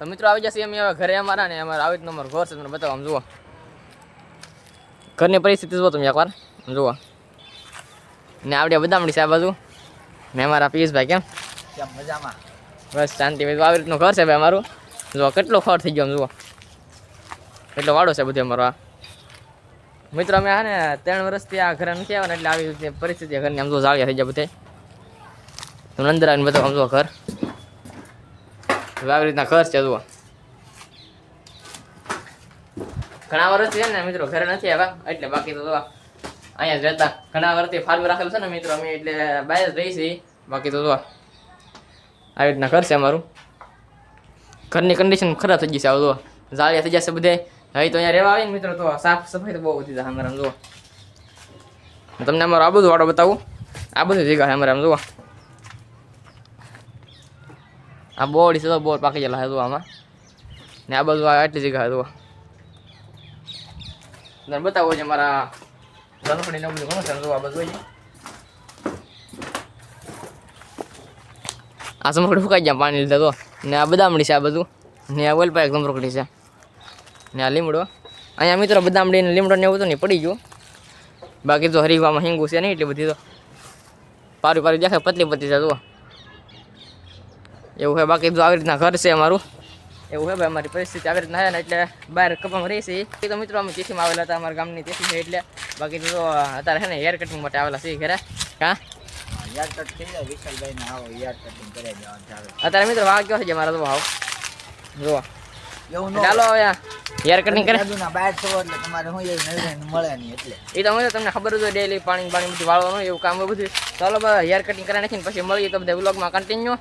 તો મિત્રો આવી જશે અમે હવે ઘરે અમારા ને અમારે આવી રીતનું અમારો ઘર છે તમને બતાવો આમ જુઓ. ઘરની પરિસ્થિતિ જુઓ તમે એકવાર જુઓ. ને આવડે બદામડી છે આ બાજુ. ને અમારા પિયુષભાઈ કેમ? કેમ મજામાં? બસ શાંતિ ભાઈ આવી રીતનું ઘર છે ભાઈ અમારું. જુઓ કેટલો ખર થઈ ગયો આમ જુઓ. એટલો વાડો છે બધું અમારો આ. મિત્રો અમે હા ને ત્રણ વર્ષથી આ ઘરે નથી આવ્યા એટલે આવી રીતે પરિસ્થિતિ ઘરની આમ જો જાળિયા થઈ ગયા બધે. તો અંદર આવીને બધા આમ જો ઘર. આવી રીતના ખર્ચ જુઓ. ઘણા વર્ષ છે ને મિત્રો, ઘરે નથી આવ્યા, એટલે બાકી તો અહીંયા જ રહેતા. ઘણા વર્ષથી ફાર્મ રાખેલું છે ને મિત્રો, અમે એટલે બહાર જ રહી છીએ. બાકી તો આવી રીતના ઘર અમારું. ઘરની કન્ડિશન ખરાબ થઈ જશે આવું જુઓ જાળિયા થઈ જશે બધે. હવે તો અહીંયા રહેવા આવીને મિત્રો, તો સાફ સફાઈ તો બહુ બધી છે અમારે જુઓ તમને અમારો આ બધું વાળો બતાવું. આ બધું જગ્યા છે અમારે જુઓ આ બોર્ડ છે તો બોર પાકી ગયેલા હતું આમાં. ને આ બધું આટલી જગ્યા હતું. તને બતાવો છે મારા રણફળી ને બધું ઘણું છે આ બધું. આ સમરકડી ફૂકાઈ ગયા પાણી લીધા તો. ને આ બદામડી છે આ બધું ને આ ઓલ પાક સમરકડી છે. ને આ લીમડો. અહીંયા મિત્રો બદામડી ને લીમડો ને એવું તો નહીં, પડી ગયું. બાકી તો હરીવામાં હિંગું છે નહીં એટલી બધી તો. પારું પારું દેખાય, પતલી પતલી છે જુઓ. એવું છે બાકી તો આવી રીતના ઘર છે અમારું. એવું છે ભાઈ અમારી પરિસ્થિતિ આવી રીતના છે ને એટલે બહાર કપામાં રહી છે. એ તો મિત્રો અમે ચીઠીમાં આવેલા હતા અમારા ગામની ચીઠી છે એટલે બાકી તો અત્યારે છે ને હેર કટિંગ માટે આવેલા છે ઘરે. હા? અત્યારે મિત્રો વાઘ કયો છે મારા તો ભાવ જો હાલો હવે હેર કટિંગ કરે. ના બહાર છો એટલે તમારે હું એ નજરે મળે નહીં એટલે. એ તો મને તમને ખબર જ હોય ડેલી પાણી પાણી બધું વાળવાનું એવું કામ બધું. ચાલો હેર કટિંગ કરી નાખીને પછી મળીએ તો બધા બ્લોગમાં કન્ટિન્યુ